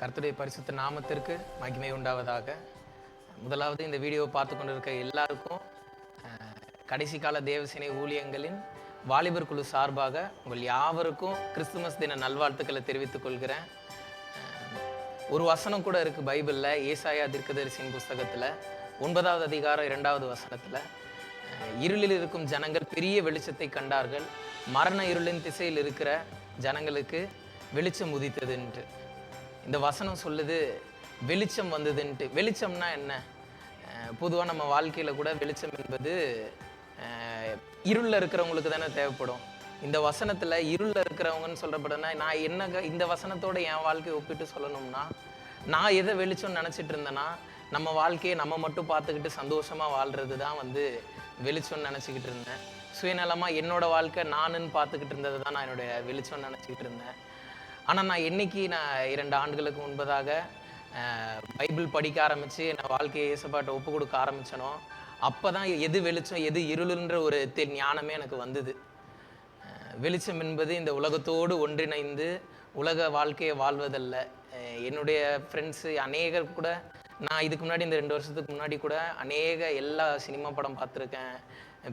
கர்த்தருடைய பரிசுத்த நாமத்திற்கு மகிமை உண்டாவதாக. முதலாவது இந்த வீடியோவை பார்த்து கொண்டிருக்க எல்லாருக்கும் கடைசி கால தேவசேனை ஊழியங்களின் வாலிபர் குழு சார்பாக உங்கள் யாவருக்கும் கிறிஸ்துமஸ் தின நல்வாழ்த்துக்களை தெரிவித்துக் கொள்கிறேன். ஒரு வசனம் கூட இருக்கு பைபிளில் ஏசாயா தீர்க்கதரிசியின் புஸ்தகத்தில் ஒன்பதாவது அதிகாரம் இரண்டாவது வசனத்தில். இருளில் இருக்கும் ஜனங்கள் பெரிய வெளிச்சத்தை கண்டார்கள் மரண இருளின் திசையில் இருக்கிற ஜனங்களுக்கு வெளிச்சம் உதித்ததுன்ட்டு இந்த வசனம் சொல்லுது வெளிச்சம் வந்ததுன்ட்டு. வெளிச்சம்னா என்ன? பொதுவாக நம்ம வாழ்க்கையில் கூட வெளிச்சம் என்பது இருளில் இருக்கிறவங்களுக்கு தானே தேவைப்படும். இந்த வசனத்தில் இருளில் இருக்கிறவங்கன்னு சொல்கிறப்படுனா நான் என்ன இந்த வசனத்தோட என் வாழ்க்கையை ஒப்பிட்டு சொல்லணும்னா நான் எதை வெளிச்சம்னு நினச்சிட்டு இருந்தேன்னா நம்ம வாழ்க்கையை நம்ம மட்டும் பார்த்துக்கிட்டு சந்தோஷமாக வாழ்கிறது தான் வந்து வெளிச்சம்னு நினச்சிக்கிட்டு இருந்தேன். சுயநலமாக என்னோட வாழ்க்கை நானுன்னு பார்த்துக்கிட்டு இருந்தது தான் நான் என்னுடைய வெளிச்சம்னு நினச்சிக்கிட்டு இருந்தேன். ஆனால் நான் என்னைக்கு நான் இரண்டு ஆண்டுகளுக்கு முன்பதாக பைபிள் படிக்க ஆரம்பித்து நான் வாழ்க்கையை இயேசப்பாட்ட ஒப்பு கொடுக்க ஆரம்பித்தனோ அப்போ தான் எது வெளிச்சம் எது இருளுன்ற ஒரு தெ ஞானமே எனக்கு வந்தது. வெளிச்சம் என்பது இந்த உலகத்தோடு ஒன்றிணைந்து உலக வாழ்க்கையை வாழ்வதல்ல. என்னுடைய ஃப்ரெண்ட்ஸு அநேகர் கூட நான் இதுக்கு முன்னாடி இந்த ரெண்டு வருஷத்துக்கு முன்னாடி கூட அநேக எல்லா சினிமா படம் பார்த்துருக்கேன்.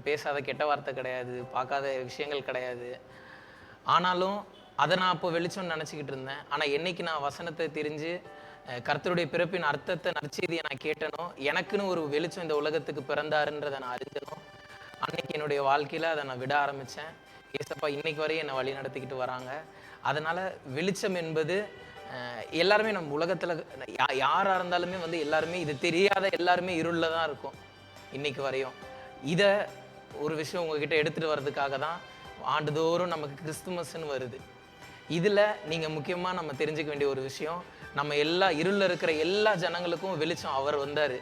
பேசாத கெட்ட வார்த்தை கிடையாது பார்க்காத விஷயங்கள் கிடையாது. ஆனாலும் அதை நான் அப்போ வெளிச்சம்னு நினச்சிக்கிட்டு இருந்தேன். ஆனால் என்னைக்கு நான் வசனத்தை தெரிஞ்சு கர்த்தருடைய பிறப்பின் அர்த்தத்தை நற்செய்தியை நான் கேட்டனோ எனக்குன்னு ஒரு வெளிச்சம் இந்த உலகத்துக்கு பிறந்தாருன்றதை நான் அறிஞ்சனோ அன்னைக்கு என்னுடைய வாழ்க்கையில் அதை நான் விட ஆரம்பித்தேன் ஏசப்பா இன்னைக்கு வரையும் என்னை வழி நடத்திக்கிட்டு வராங்க. அதனால் வெளிச்சம் என்பது எல்லாருமே நம்ம உலகத்தில் யா யாராக இருந்தாலுமே வந்து எல்லாருமே இது தெரியாத எல்லாருமே இருளில் தான் இருக்கும் இன்னைக்கு வரையும். இதை ஒரு விஷயம் உங்ககிட்ட எடுத்துகிட்டு வர்றதுக்காக தான் ஆண்டுதோறும் நமக்கு கிறிஸ்துமஸ்ன்னு வருது. இதில் நீங்கள் முக்கியமாக நம்ம தெரிஞ்சுக்க வேண்டிய ஒரு விஷயம் நம்ம எல்லா இருளில் இருக்கிற எல்லா ஜனங்களுக்கும் வெளிச்சம் அவர் வந்தார்.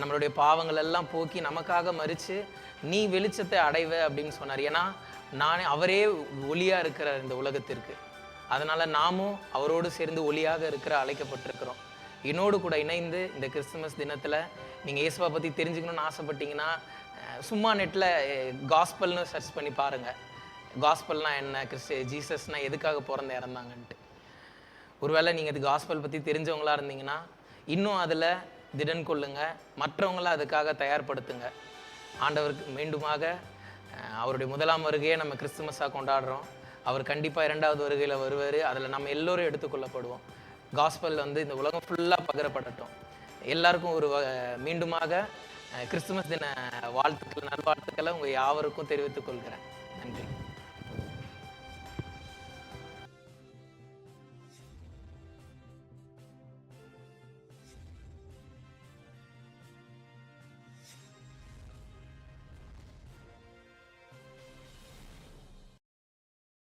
நம்மளுடைய பாவங்கள் எல்லாம் போக்கி நமக்காக மறித்து நீ வெளிச்சத்தை அடைவ அப்படின்னு சொன்னார். ஏன்னா நானே அவரே ஒளியாக இருக்கிற இந்த உலகத்திற்கு. அதனால் நாமும் அவரோடு சேர்ந்து ஒளியாக இருக்கிற அழைக்கப்பட்டிருக்கிறோம். என்னோடு கூட இணைந்து இந்த கிறிஸ்துமஸ் தினத்தில் நீங்கள் இயேசுவை பற்றி தெரிஞ்சுக்கணும்னு ஆசைப்பட்டீங்கன்னா சும்மா நெட்டில் காஸ்பல்னு சர்ச் பண்ணி பாருங்கள் காஸ்பல்னா என்ன கிறிஸ்து ஜீசஸ்னால் எதுக்காக பிறந்து இறந்தாங்கன்ட்டு. ஒருவேளை நீங்கள் இது காஸ்பல் பற்றி தெரிஞ்சவங்களா இருந்தீங்கன்னா இன்னும் அதில் திடன் கொள்ளுங்க மற்றவங்கள அதுக்காக தயார்படுத்துங்க. ஆண்டவருக்கு மீண்டுமாக அவருடைய முதலாம் வருகையை நம்ம கிறிஸ்துமஸாக கொண்டாடுறோம். அவர் கண்டிப்பாக இரண்டாவது வருகையில் வருவார். அதில் நம்ம எல்லோரும் எடுத்துக்கொள்ளப்படுவோம். காஸ்பல் வந்து இந்த உலகம் ஃபுல்லாக பகிரப்படட்டும். எல்லாருக்கும் ஒரு வ- மீண்டுமாக கிறிஸ்துமஸ் தின வாழ்த்துக்கள் நல்வாழ்த்துக்களை உங்கள் யாவருக்கும் தெரிவித்துக் கொள்கிறேன். நன்றி.